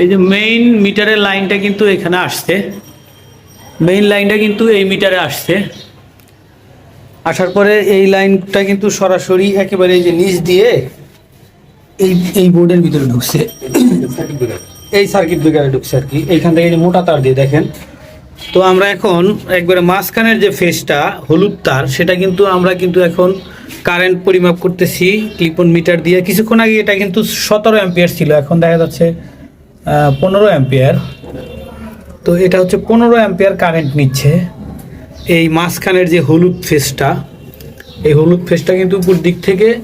এই যে মেইন মিটারের লাইনটা কিন্তু এখানে আসছে। মেইন লাইনটা কিন্তু এই মিটারে আসছে। আসার পরে এই লাইনটা কিন্তু সরাসরি একেবারে এই যে নিচ দিয়ে এই এই বোর্ডের ভিতরে ঢুকছে। এই সার্কিট ব্রেকারে ঢুকছে আর কি। এইখান থেকে যে মোটা তার দিয়ে দেখেন। তো আমরা এখন একবারে মাঝখানের যে ফেসটা হলুদ তার, সেটা কিন্তু আমরা কিন্তু এখন কারেন্ট পরিমাপ করতেছি ক্লিপন মিটার দিয়ে। কিছুক্ষণ আগে এটা কিন্তু সতেরো অ্যাম্পিয়ার ছিল, এখন দেখা যাচ্ছে পনেরো অ্যাম্পিয়ার। তো এটা হচ্ছে পনেরো অ্যাম্পিয়ার কারেন্ট নিচ্ছে। এই মাঝখানের যে হলুদ ফেসটা এই হলুদ ফেসটা কিন্তু উপর দিক থেকে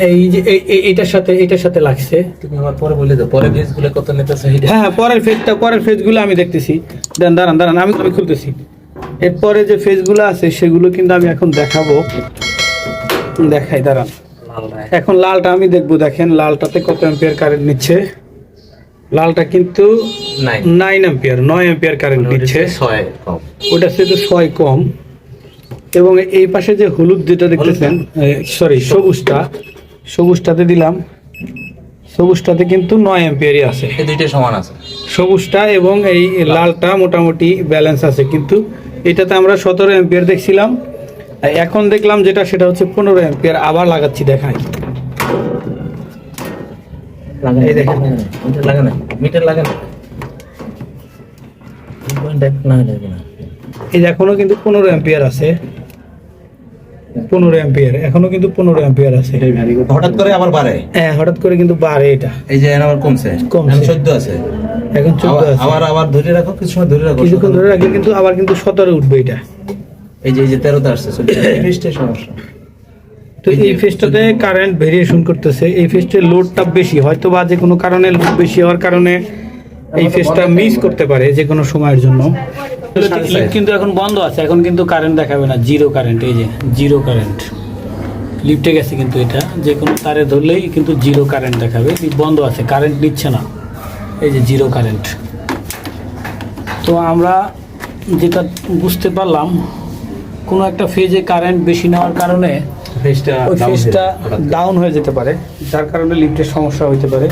এই যে এই- সাথে এইটার সাথে লাগছে। তুমি আমার পরে বলে দাও পরে বেস কত নিতেছে হিডে হ্যাঁ পরের ফেজটা পরের ফেজগুলো আমি দেখতেছি। দাঁড়ান দাঁড়ান দাঁড়ান আমি আমি খুলতেছি। এরপরে যে ফেজগুলো আছে সেগুলো কিন্তু আমি এখন দেখাবো। দেখাই দাঁড়ান। এখন লালটা আমি দেখব দেখেন লালটাতে কত অ্যাম্পিয়ার কারেন্ট নিচ্ছে। লালটা কিন্তু নাইন অ্যাম্পিয়ার নয় অ্যাম্পিয়ার কারেন্ট নিচ্ছে ছয় কম। ওটার সাথে ছয় কম। এবং এই পাশে যে হলুদ যেটা দেখতেছেন সরি সবুজটা। সবুজটাতে দিলাম। সবুজটাতে কিন্তু নয় অ্যাম্পিয়ারই আছে। দুইটা সমান আছে। সবুজটা এবং এই লালটা মোটামুটি ব্যালেন্স আছে। কিন্তু এটাতে আমরা সতেরো অ্যাম্পিয়ার দেখছিলাম। এখন দেখলাম যেটা সেটা হচ্ছে পনেরো অ্যাম্পিয়ার আবার লাগাচ্ছি দেখাই। এই দেখেন। মিটার লাগে না মিটার লাগে না না লাগে না। এই যে এখনও কিন্তু পনেরো অ্যাম্পিয়ার আছে। পনেরো অ্যাম্পিয়ার এখনও কিন্তু পনেরো অ্যাম্পিয়ার আছে। হঠাৎ করে আবার বাড়ে? হ্যাঁ হঠাৎ করে কিন্তু বাড়ে এটা। এই যে এখন আবার কমছে। কমছে। এখন চোদ্দ আছে। এখন চোদ্দ আবার- আছে। আবার আবার ধরে রাখো কিছু সময় ধরে রাখো। কিছুক্ষণ ধরে রাখলে কিন্তু আবার কিন্তু সতেরো উঠবে এটা। এই যে এই যে তেরোতে আসছে সমস্যা। তো এই ফেজটাতে কারেন্ট ভেরিয়েশন করতেছে এই ফেজটার লোডটা বেশি হয়তো বা যে কোনো কারণে লোড বেশি হওয়ার কারণে এই ফেজটা মিস করতে পারে যে কোনো সময়ের জন্য। কিন্তু এখন বন্ধ আছে এখন কিন্তু কারেন্ট দেখাবে না জিরো কারেন্ট এই যে জিরো কারেন্ট লিফটে গেছে কিন্তু এটা যে কোনো তারে ধরলেই কিন্তু জিরো কারেন্ট দেখাবে বন্ধ আছে কারেন্ট নিচ্ছে না এই যে জিরো কারেন্ট তো আমরা যেটা বুঝতে পারলাম কোনো একটা ফেজে কারেন্ট বেশি নেওয়ার কারণে ফিস্টটা ওই ডাউন হয়ে যেতে পারে যার কারণে লিফটের সমস্যা হইতে পারে।